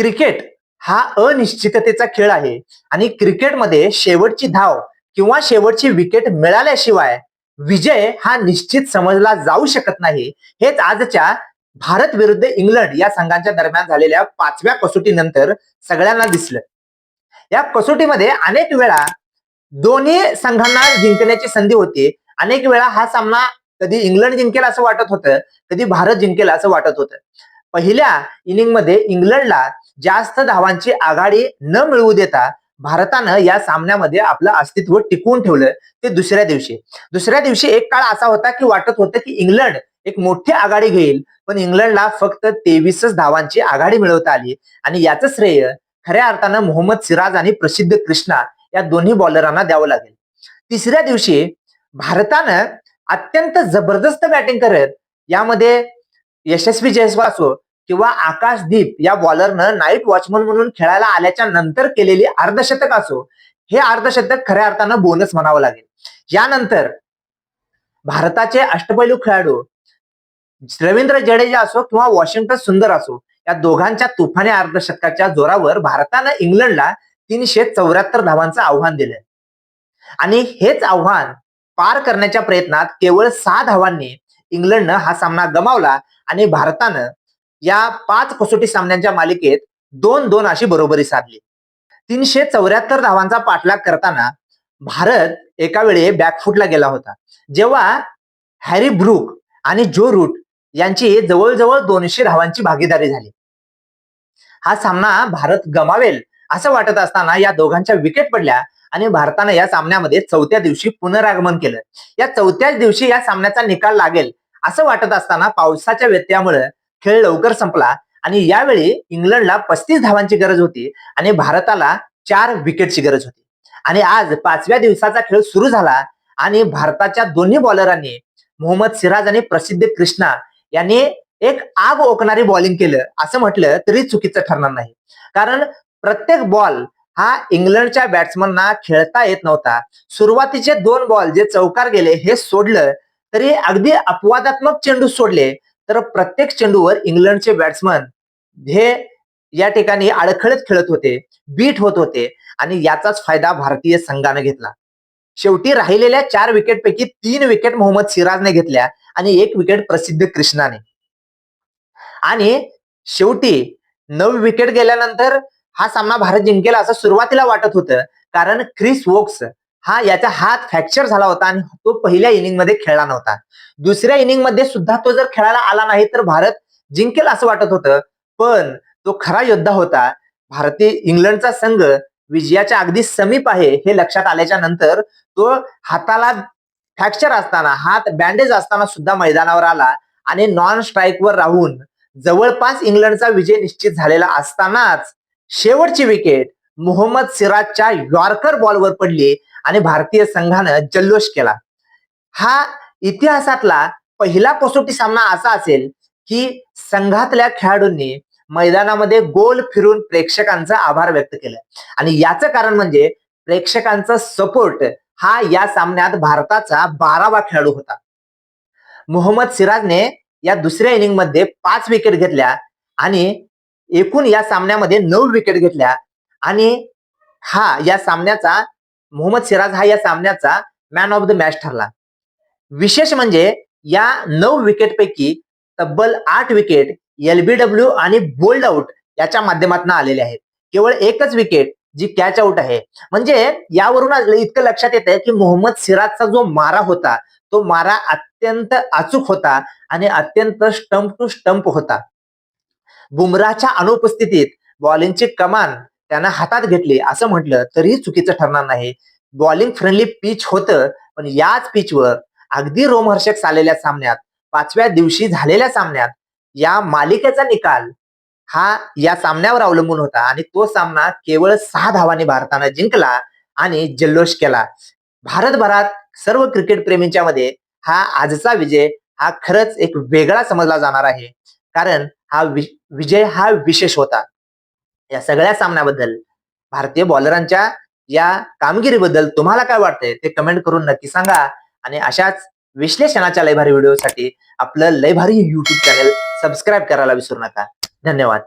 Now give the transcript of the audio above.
Cricket हा अनिश्चिततेचा खेळ आहे. आणि क्रिकेटमध्ये शेवटची धाव किंवा शेवटची विकेट मिळाल्याशिवाय विजय हा निश्चित समजला जाऊ शकत नाही. हेच आजच्या भारत विरुद्ध इंग्लंड या संघांच्या दरम्यान झालेल्या पाचव्या कसोटीनंतर सगळ्यांना दिसलं. या कसोटीमध्ये अनेक वेळा दोन्ही संघांना जिंकण्याची संधी होती. अनेक वेळा हा सामना कधी इंग्लंड जिंकेल असं वाटत होतं कधी भारत जिंकेल असं वाटत होतं. पहिल्या इनिंगमध्ये इंग्लंडला जास्त धावांची आघाडी न मिळवू देता भारतानं या सामन्यामध्ये आपलं अस्तित्व टिकवून ठेवलं ते दुसऱ्या दिवशी. दुसऱ्या दिवशी एक काळ असा होता की वाटत होतं की इंग्लंड एक मोठी आघाडी घेईल पण इंग्लंडला फक्त तेवीसच धावांची आघाडी मिळवता आली. आणि याचं श्रेय खऱ्या अर्थानं मोहम्मद सिराज आणि प्रसिद्ध कृष्णा या दोन्ही बॉलरांना द्यावं लागेल. तिसऱ्या दिवशी भारतानं अत्यंत जबरदस्त बॅटिंग करत यामध्ये यशस्वी जयस्वाल असो किंवा आकाशदीप या बॉलरनं नाईट वॉचमन म्हणून खेळायला आल्याच्यानंतर केलेली अर्धशतक असो हे अर्धशतक खऱ्या अर्थानं बोनस म्हणावं लागेल. यानंतर भारताचे अष्टपैलू खेळाडू रवींद्र जडेजा असो किंवा वॉशिंग्टन सुंदर असो या दोघांच्या तुफाने अर्धशतकाच्या जोरावर भारतानं इंग्लंडला तीनशे चौऱ्याहत्तर धावांचं आव्हान दिलं आणि हेच आव्हान पार करण्याच्या प्रयत्नात केवळ सहा धावांनी इंग्लंडनं हा सामना गमावला आणि भारतानं या पाच कसोटी सामन्यांच्या मालिकेत दोन दोन अशी बरोबरी साधली. तीनशे चौऱ्याहत्तर धावांचा पाठलाग करताना भारत एका वेळी बॅकफुटला गेला होता. जेव्हा हॅरी ब्रूक आणि जो रूट यांची जवळजवळ दोनशे धावांची भागीदारी झाली. हा सामना भारत गमावेल असं वाटत असताना या दोघांच्या विकेट पडल्या आणि भारतानं या सामन्यामध्ये चौथ्या दिवशी पुनरागमन केलं. या चौथ्याच दिवशी या सामन्याचा निकाल लागेल असं वाटत असताना पावसाच्या व्यत्ययामुळे खेळ लवकर संपला आणि यावेळी इंग्लंडला पस्तीस धावांची गरज होती आणि भारताला चार विकेटची गरज होती. आणि आज पाचव्या दिवसाचा खेळ सुरू झाला आणि भारताच्या दोन्ही बॉलरांनी मोहम्मद सिराज आणि प्रसिद्ध कृष्णा यांनी एक आग ओकणारी बॉलिंग केलं. असं म्हटलं तरी चुकीचं ठरणार नाही. कारण प्रत्येक बॉल हा इंग्लंडच्या बॅट्समनना खेळता येत नव्हता. सुरुवातीचे दोन बॉल जे चौकार गेले हे सोडलं तरी अगदी अपवादात्मक चेंडू सोडले. तर प्रत्येक चेंडूवर इंग्लंडचे बॅट्समन हे या ठिकाणी अडखळत खेळत होते बीट होत होते आणि याचाच फायदा भारतीय संघाने घेतला. शेवटी राहिलेल्या चार विकेटपैकी तीन विकेट मोहम्मद सिराजने घेतल्या आणि एक विकेट प्रसिद्ध कृष्णाने. आणि शेवटी नऊ विकेट गेल्यानंतर हा सामना भारत जिंकेल असं सुरुवातीला वाटत होतं कारण क्रिस वोक्स हा याचा हात फ्रॅक्चर झाला होता आणि तो पहिल्या इनिंगमध्ये खेळला नव्हता. दुसऱ्या इनिंगमध्ये सुद्धा तो जर खेळायला आला नाही तर भारत जिंकेल असं वाटत होतं. पण तो खरा योद्धा होता. भारतीय इंग्लंडचा संघ विजयाच्या अगदी समीप आहे हे लक्षात आल्याच्यानंतर तो हाताला फ्रॅक्चर असताना हात बँडेज असताना सुद्धा मैदानावर आला आणि नॉन स्ट्राईकवर राहून जवळपास इंग्लंडचा विजय निश्चित झालेला असतानाच शेवटची विकेट मोहम्मद सिराजच्या यॉर्कर बॉलवर पडली. आणि भारतीय संघानं जल्लोष केला. हा इतिहासातला पहिला कसोटी सामना असा असेल की संघातल्या खेळाडूंनी मैदानामध्ये गोल फिरून प्रेक्षकांचा आभार व्यक्त केला. आणि याचं कारण म्हणजे प्रेक्षकांचा सपोर्ट हा या सामन्यात भारताचा बारावा खेळाडू होता. मोहम्मद सिराजने या दुसऱ्या इनिंगमध्ये पाच विकेट घेतल्या आणि एकूण या सामन्यामध्ये नऊ विकेट घेतल्या आणि हा या सामन्याचा मोहम्मद सिराज हा या सामन्याचा मॅन ऑफ द मॅच ठरला. विशेष म्हणजे या नऊ विकेटपैकी तब्बल आठ विकेट एलबीडब्ल्यू आणि बोल्ड आउट याच्या माध्यमातून आलेले आहेत. केवळ एकच विकेट जी कॅच आउट आहे. म्हणजे यावरून इतकं लक्षात येत आहे की मोहम्मद सिराजचा जो मारा होता तो मारा अत्यंत अचूक होता आणि अत्यंत स्टंप टू स्टंप होता. बुमराच्या अनुपस्थितीत बॉलिंगची कमान त्यानं हातात घेतले. असं म्हटलं तरीही चुकीचं ठरणार नाही. बॉलिंग फ्रेंडली पिच होतं पण याच पिचवर अगदी रोमहर्षक चाललेल्या सामन्यात पाचव्या दिवशी झालेल्या सामन्यात या मालिकेचा निकाल हा या सामन्यावर अवलंबून होता आणि तो सामना केवळ सहा धावांनी भारतानं जिंकला आणि जल्लोष केला. भारतभरात सर्व क्रिकेट प्रेमींच्या मध्ये हा आजचा विजय हा खरंच एक वेगळा समजला जाणार आहे. कारण हा वि- विजय हा विशेष होता. या सगळ्या सामन्याबद्दल भारतीय बॉलरांच्या या कामगिरीबद्दल तुम्हाला काय वाटतंय ते कमेंट करून नक्की सांगा. आणि अशाच विश्लेषणाच्या लयभारी व्हिडिओसाठी आपलं लयभारी युट्यूब चॅनल सबस्क्राईब करायला विसरू नका. धन्यवाद.